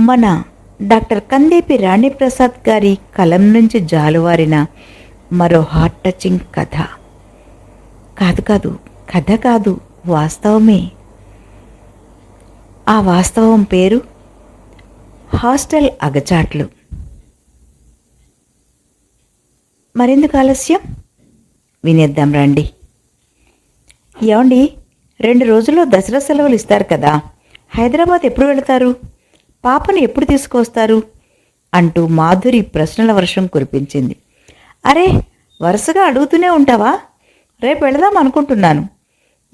మన డాక్టర్ కందేపి రాణిప్రసాద్ గారి కలం నుంచి జాలువారిన మరో హార్ట్ టచింగ్ కథ. కాదు కాదు కథ కాదు వాస్తవమే. ఆ వాస్తవం పేరు హాస్టల్ అగచాట్లు. మరెందుకు ఆలస్యం? వినేద్దాం రండి. ఏమండి రెండు రోజుల్లో దసరా సెలవులు ఇస్తారు కదా. హైదరాబాద్ ఎప్పుడు వెళతారు? పాపను ఎప్పుడు తీసుకొస్తారు అంటూ మాధురి ప్రశ్నల వర్షం కురిపించింది. అరే వరుసగా అడుగుతూనే ఉంటావా? రేపు వెళదాం అనుకుంటున్నాను.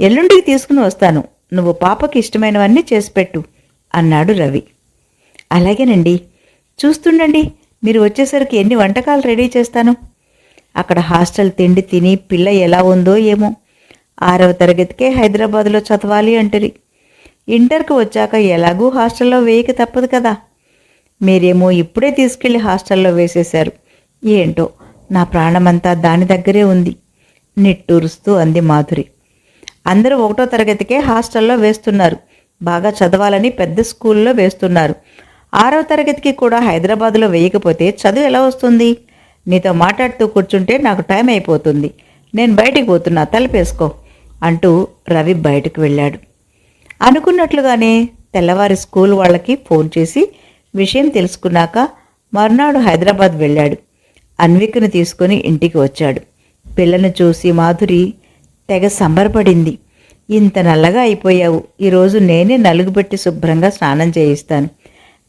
ఎల్లుండికి తీసుకుని వస్తాను. నువ్వు పాపకి ఇష్టమైనవన్నీ చేసి పెట్టు అన్నాడు రవి. అలాగేనండి. చూస్తుండండి మీరు వచ్చేసరికి ఎన్ని వంటకాలు రెడీ చేస్తాను? అక్కడ హాస్టల్ తిండి తిని పిల్ల ఎలా ఉందో ఏమో. ఆరవ తరగతికే హైదరాబాద్లో చదవాలి అంటరి ఇంటర్కి వచ్చాక ఎలాగూ హాస్టల్లో వేయక తప్పదు కదా. మీరేమో ఇప్పుడే తీసుకెళ్ళి హాస్టల్లో వేసేశారు. ఏంటో నా ప్రాణమంతా దాని దగ్గరే ఉంది నిట్టూరుస్తూ అంది మాధురి. అందరూ ఒకటో తరగతికే హాస్టల్లో వేస్తున్నారు. బాగా చదవాలని పెద్ద స్కూల్లో వేస్తున్నారు. ఆరవ తరగతికి కూడా హైదరాబాద్లో వేయకపోతే చదువు ఎలా వస్తుంది? నీతో మాట్లాడుతూ కూర్చుంటే నాకు టైం అయిపోతుంది. నేను బయటికి పోతున్నా తలపేసుకో అంటూ రవి బయటకు వెళ్ళాడు. అనుకున్నట్లుగానే తెల్లవారి స్కూల్ వాళ్ళకి ఫోన్ చేసి విషయం తెలుసుకున్నాక మర్నాడు హైదరాబాద్ వెళ్ళాడు. అన్వికను తీసుకొని ఇంటికి వచ్చాడు. పిల్లను చూసి మాధురి తెగ సంబరపడింది. ఇంత నల్లగా అయిపోయావు. ఈరోజు నేనే నలుగుపెట్టి శుభ్రంగా స్నానం చేయిస్తాను.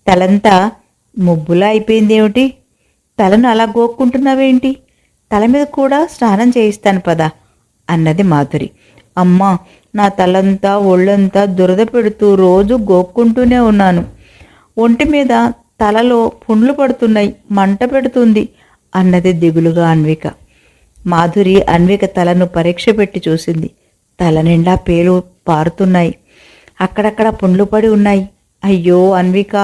తలంతా ముబ్బులా అయిపోయిందేమిటి తలను అలా గోక్కుంటున్నావేంటి? తల మీద కూడా స్నానం చేయిస్తాను పదా అన్నది మాధురి. అమ్మా నా తలంతా ఒళ్ళంతా దురద పెడుతూ రోజు గోక్కుంటూనే ఉన్నాను. ఒంటి మీద తలలో పుండ్లు పడుతున్నాయి మంట పెడుతుంది అన్నది దిగులుగా అన్విక. మాధురి అన్విక తలను పరీక్ష పెట్టి చూసింది. తల నిండా పేలు పారుతున్నాయి. అక్కడక్కడ పుండ్లు పడి ఉన్నాయి. అయ్యో అన్విక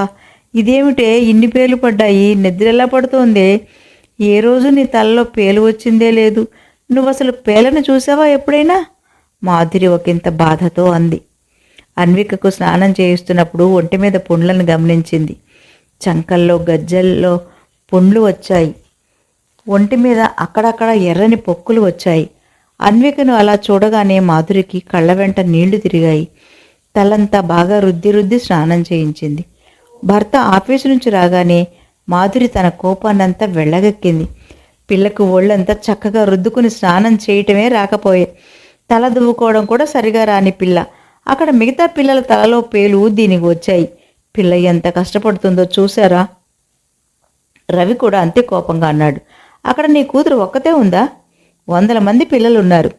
ఇదేమిటే ఇన్ని పేలు పడ్డాయి? నిద్రెలా పడుతోందే? ఏ రోజు నీ తలలో పేలు వచ్చిందే లేదు. నువ్వు అసలు పేలను చూసావా ఎప్పుడైనా? మాధురి ఒకంత బాధతో అంది. అన్వికకు స్నానం చేయిస్తున్నప్పుడు ఒంటి మీద పుండ్లను గమనించింది. చంకల్లో గజ్జల్లో పుండ్లు వచ్చాయి. ఒంటి మీద అక్కడక్కడ ఎర్రని పొక్కులు వచ్చాయి. అన్వికను అలా చూడగానే మాధురికి కళ్ళ వెంట నీళ్ళు తిరిగాయి. తలంతా బాగా రుద్ది రుద్ది స్నానం చేయించింది. భర్త ఆఫీసు నుంచి రాగానే మాధురి తన కోపాన్నంతా వెళ్ళగక్కింది. పిల్లకు ఒళ్ళంతా చక్కగా రుద్దుకుని స్నానం చేయటమే రాకపోయే తల దువ్వుకోవడం కూడా సరిగా రాని పిల్ల. అక్కడ మిగతా పిల్లల తలలో పేలు దీనికి వచ్చాయి. పిల్ల ఎంత కష్టపడుతుందో చూసారా రవి కూడా అంతే కోపంగా అన్నాడు. అక్కడ నీ కూతురు ఒక్కతే ఉందా? వందల మంది పిల్లలు ఉన్నారు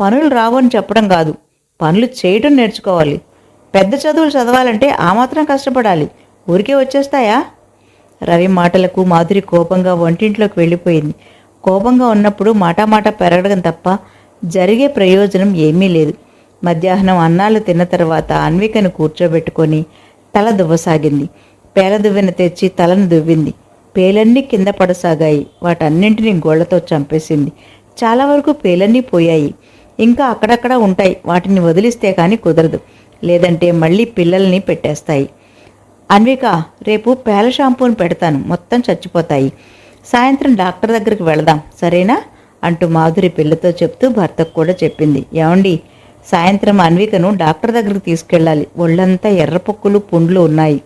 పనులు రావని చెప్పడం కాదు. పనులు చేయటం నేర్చుకోవాలి. పెద్ద చదువులు చదవాలంటే ఆ మాత్రం కష్టపడాలి. ఊరికే వచ్చేస్తాయా? రవి మాటలకు మాధురి కోపంగా వంటింట్లోకి వెళ్ళిపోయింది. కోపంగా ఉన్నప్పుడు మాటామాట పెరగడం తప్ప జరిగే ప్రయోజనం ఏమీ లేదు. మధ్యాహ్నం అన్నాలు తిన్న తర్వాత అన్వికను కూర్చోబెట్టుకొని తల దువ్వసాగింది. పేల దువ్వెన తెచ్చి తలను దువ్వింది. పేలన్నీ కింద పడసాగాయి. వాటన్నింటినీ గోళ్ళతో చంపేసింది. చాలా వరకు పేలన్నీ పోయాయి. ఇంకా అక్కడక్కడ ఉంటాయి. వాటిని వదిలిస్తే కానీ కుదరదు. లేదంటే మళ్ళీ పిల్లల్ని పెట్టేస్తాయి. అన్విక రేపు పేల షాంపూని పెడతాను. మొత్తం చచ్చిపోతాయి. సాయంత్రం డాక్టర్ దగ్గరికి వెళదాం. సరేనా? అంటూ మాధురి పిల్లతో చెప్తూ భర్తకు కూడా చెప్పింది. ఏమండి సాయంత్రం అన్వికను డాక్టర్ దగ్గరికి తీసుకెళ్ళాలి. ఒళ్ళంతా ఎర్రపొక్కులు పుండ్లు ఉన్నాయి.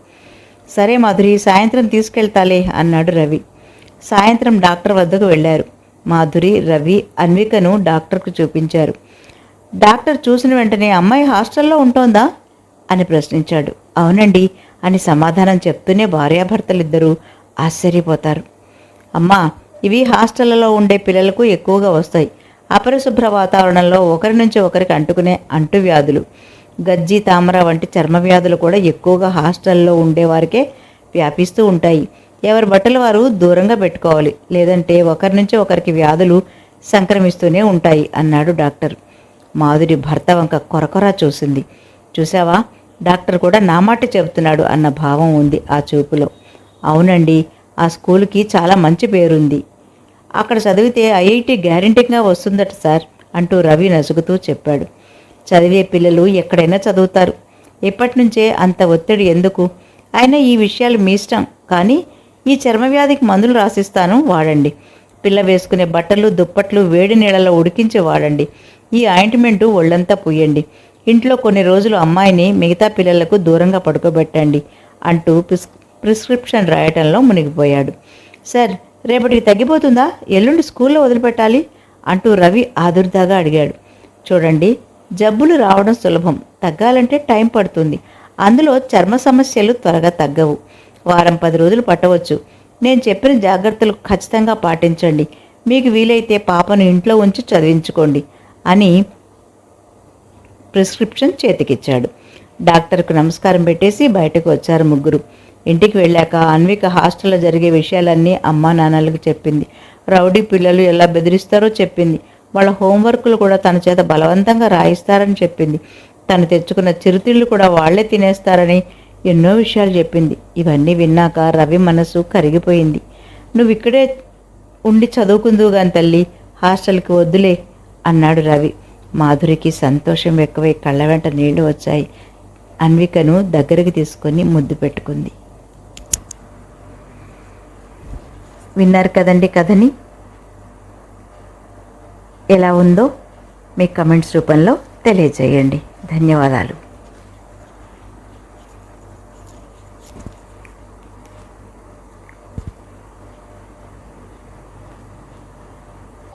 సరే మాధురి సాయంత్రం తీసుకెళ్తాలే అన్నాడు రవి. సాయంత్రం డాక్టర్ వద్దకు వెళ్ళారు. మాధురి రవి అన్వికను డాక్టర్కు చూపించారు. డాక్టర్ చూసిన వెంటనే అమ్మాయి హాస్టల్లో ఉంటోందా? అని ప్రశ్నించాడు. అవునండి అని సమాధానం చెప్తూనే భార్యాభర్తలిద్దరూ ఆశ్చర్యపోతారు. అమ్మా ఇవి హాస్టళ్ళలో ఉండే పిల్లలకు ఎక్కువగా వస్తాయి. అపరిశుభ్ర వాతావరణంలో ఒకరి నుంచి ఒకరికి అంటుకునే అంటువ్యాధులు. గజ్జి తామర వంటి చర్మ వ్యాధులు కూడా ఎక్కువగా హాస్టల్లో ఉండేవారికే వ్యాపిస్తూ ఉంటాయి. ఎవరి బట్టలు వారు దూరంగా పెట్టుకోవాలి. లేదంటే ఒకరి నుంచి ఒకరికి వ్యాధులు సంక్రమిస్తూనే ఉంటాయి అన్నాడు డాక్టర్. మాధురి భర్త వంక కొరకొరా చూసింది. చూసావా డాక్టర్ కూడా నా మాట చెబుతున్నాడు అన్న భావం ఉంది ఆ చూపులో. అవునండి ఆ స్కూల్కి చాలా మంచి పేరుంది. అక్కడ చదివితే ఐఐటి గ్యారంటీగా వస్తుందట సార్ అంటూ రవి నసుగుతూ చెప్పాడు. చదివే పిల్లలు ఎక్కడైనా చదువుతారు. ఇప్పటి నుంచే అంత ఒత్తిడి ఎందుకు? అయినా ఈ విషయాలు మీ ఇష్టం. కానీ ఈ చర్మవ్యాధికి మందులు రాసిస్తాను వాడండి. పిల్ల వేసుకునే బట్టలు దుప్పట్లు వేడి నీళ్ళలో ఉడికించి వాడండి. ఈ ఆయింట్మెంటు ఒళ్ళంతా పుయ్యండి ఇంట్లో కొన్ని రోజులు అమ్మాయిని మిగతా పిల్లలకు దూరంగా పడుకోబెట్టండి అంటూ ప్రిస్ ప్రిస్క్రిప్షన్ రాయటంలో మునిగిపోయాడు. సార్ రేపటికి తగ్గిపోతుందా? ఎల్లుండి స్కూల్లో వదిలిపెట్టాలి? అంటూ రవి ఆదుర్దాగా అడిగాడు. చూడండి జబ్బులు రావడం సులభం. తగ్గాలంటే టైం పడుతుంది. అందులో చర్మ సమస్యలు త్వరగా తగ్గవు. వారం పది రోజులు పట్టవచ్చు. నేను చెప్పిన జాగ్రత్తలు ఖచ్చితంగా పాటించండి. మీకు వీలైతే పాపను ఇంట్లో ఉంచి చదివించుకోండి అని ప్రిస్క్రిప్షన్ చేతికిచ్చాడు. డాక్టర్కు నమస్కారం పెట్టేసి బయటకు వచ్చారు ముగ్గురు. ఇంటికి వెళ్ళాక అన్విక హాస్టల్లో జరిగే విషయాలన్నీ అమ్మా నాన్నలకు చెప్పింది. రౌడీ పిల్లలు ఎలా బెదిరిస్తారో చెప్పింది. వాళ్ళ హోంవర్క్లు కూడా తన చేత బలవంతంగా రాయిస్తారని చెప్పింది. తను తెచ్చుకున్న చిరుతిళ్ళు కూడా వాళ్ళే తినేస్తారని ఎన్నో విషయాలు చెప్పింది. ఇవన్నీ విన్నాక రవి మనసు కరిగిపోయింది. నువ్వు ఇక్కడే ఉండి చదువుకుందువు గాని తల్లి హాస్టల్కి వద్దులే అన్నాడు రవి. మాధురికి సంతోషం ఎక్కువై కళ్ళ వెంట నీళ్ళు వచ్చాయి. అన్వికను దగ్గరికి తీసుకొని ముద్దు పెట్టుకుంది. విన్నారు కదండి కథని? ఎలా ఉందో మీ కమెంట్స్ రూపంలో తెలియజేయండి. ధన్యవాదాలు.